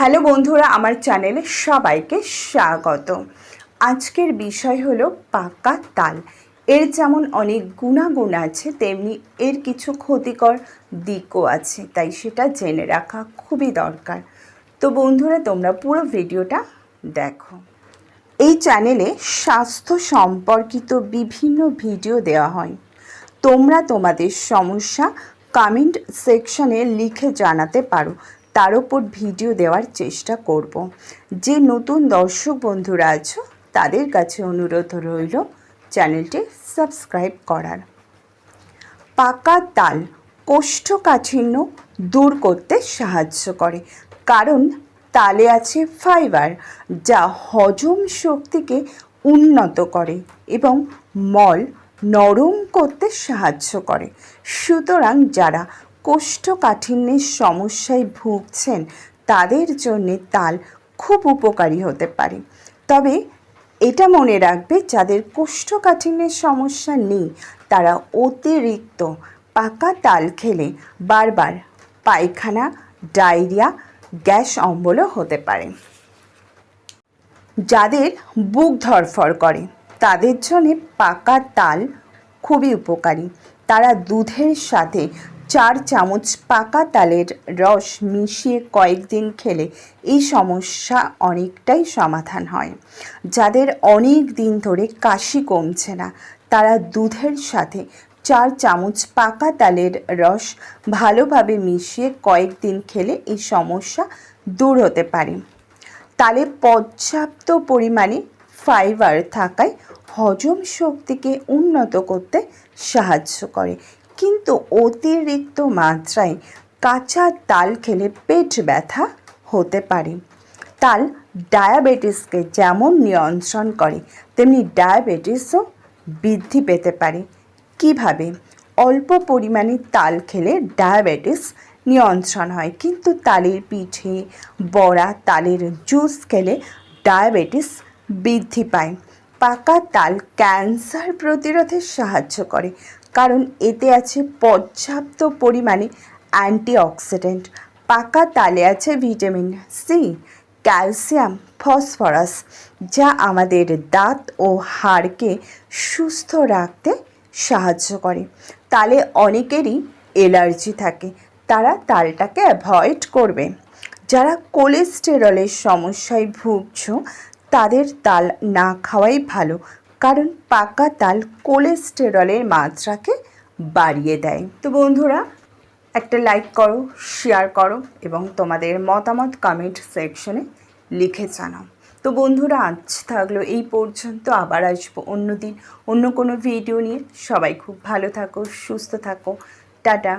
Hello বন্ধুরা, আমার চ্যানেলে সবাইকে স্বাগত। আজকের বিষয় হলো পাকা তাল। এর যেমন অনেক গুণাগুণ আছে, তেমনি এর কিছু ক্ষতিকর দিকও আছে, তাই সেটা জেনে রাখা খুবই দরকার। তো বন্ধুরা, তোমরা পুরো ভিডিওটা দেখো। এই চ্যানেলে স্বাস্থ্য সম্পর্কিত বিভিন্ন ভিডিও দেওয়া হয়। তোমরা তোমাদের সমস্যা কমেন্ট সেকশনে লিখে জানাতে পারো। তার উপর ভিডিও দেওয়ার চেষ্টা করব। যে নতুন দর্শক বন্ধুরা আছো, তাদের কাছে অনুরোধ রইল চ্যানেলটি সাবস্ক্রাইব করার পাকা তাল কোষ্ঠকাঠিন্য দূর করতে সাহায্য করে, কারণ তালে আছে ফাইবার যা হজম শক্তিকে উন্নত করে এবং মল নরম করতে সাহায্য করে সুতরাং যারা কোষ্ঠকাঠিন্যের সমস্যায় ভুগছেন, তাদের জন্যে তাল খুব উপকারী হতে পারে। তবে এটা মনে রাখবে, যাদের কোষ্ঠকাঠিন্যের সমস্যা নেই, তারা অতিরিক্ত পাকা তাল খেলে বারবার পায়খানা, ডায়রিয়া, গ্যাস অম্বলও হতে পারে। যাদের বুক ধরফর করে, তাদের জন্যে পাকা তাল খুবই উপকারী। তারা দুধের সাথে চার চামচ পাকা তালের রস মিশিয়ে কয়েকদিন খেলে এই সমস্যা অনেকটাই সমাধান হয়। যাদের অনেক দিন ধরে কাশি কমছে না, তারা দুধের সাথে চার চামচ পাকা তালের রস ভালোভাবে মিশিয়ে কয়েকদিন খেলে এই সমস্যা দূর হতে পারে। তালে পর্যাপ্ত পরিমাণে ফাইবার থাকায় হজম শক্তিকে উন্নত করতে সাহায্য করে। কিন্তু অতিরিক্ত মাত্রায় কাঁচা তাল খেলে পেট ব্যথা হতে পারে। তাল ডায়াবেটিসকে যেমন নিয়ন্ত্রণ করে, তেমনি ডায়াবেটিসও বৃদ্ধি পেতে পারে। কীভাবে? অল্প পরিমাণে তাল খেলে ডায়াবেটিস নিয়ন্ত্রণ হয়। কিন্তু তালের পিঠে বড়া তালের জুস খেলে ডায়াবেটিস বৃদ্ধি পায়। পাকা তাল ক্যান্সার প্রতিরোধে সাহায্য করে। কারণ এতে আছে পর্যাপ্ত পরিমাণে অ্যান্টিঅক্সিডেন্ট। পাকা তালে আছে ভিটামিন সি ক্যালসিয়াম, ফসফরাস, যা আমাদের দাঁত ও হাড়কে সুস্থ রাখতে সাহায্য করে। তালে অনেকেরই এলার্জি থাকে, তারা তালটাকে অ্যাভয়েড করবে। যারা কোলেস্টেরলের সমস্যায় ভুগছ, তাদের তাল না খাওয়াই ভালো কারণ পাকা তাল কোলেস্টেরলের মাত্রাকে বাড়িয়ে দেয়। তো বন্ধুরা, একটা লাইক করো শেয়ার করো এবং তোমাদের মতামত কমেন্ট সেকশনে লিখে জানাও। তো বন্ধুরা, আজ থাকল এই পর্যন্ত। আবার আসব অন্য দিন অন্য কোনো ভিডিও নিয়ে। সবাই খুব ভালো থাকো, সুস্থ থাকো। টাটা।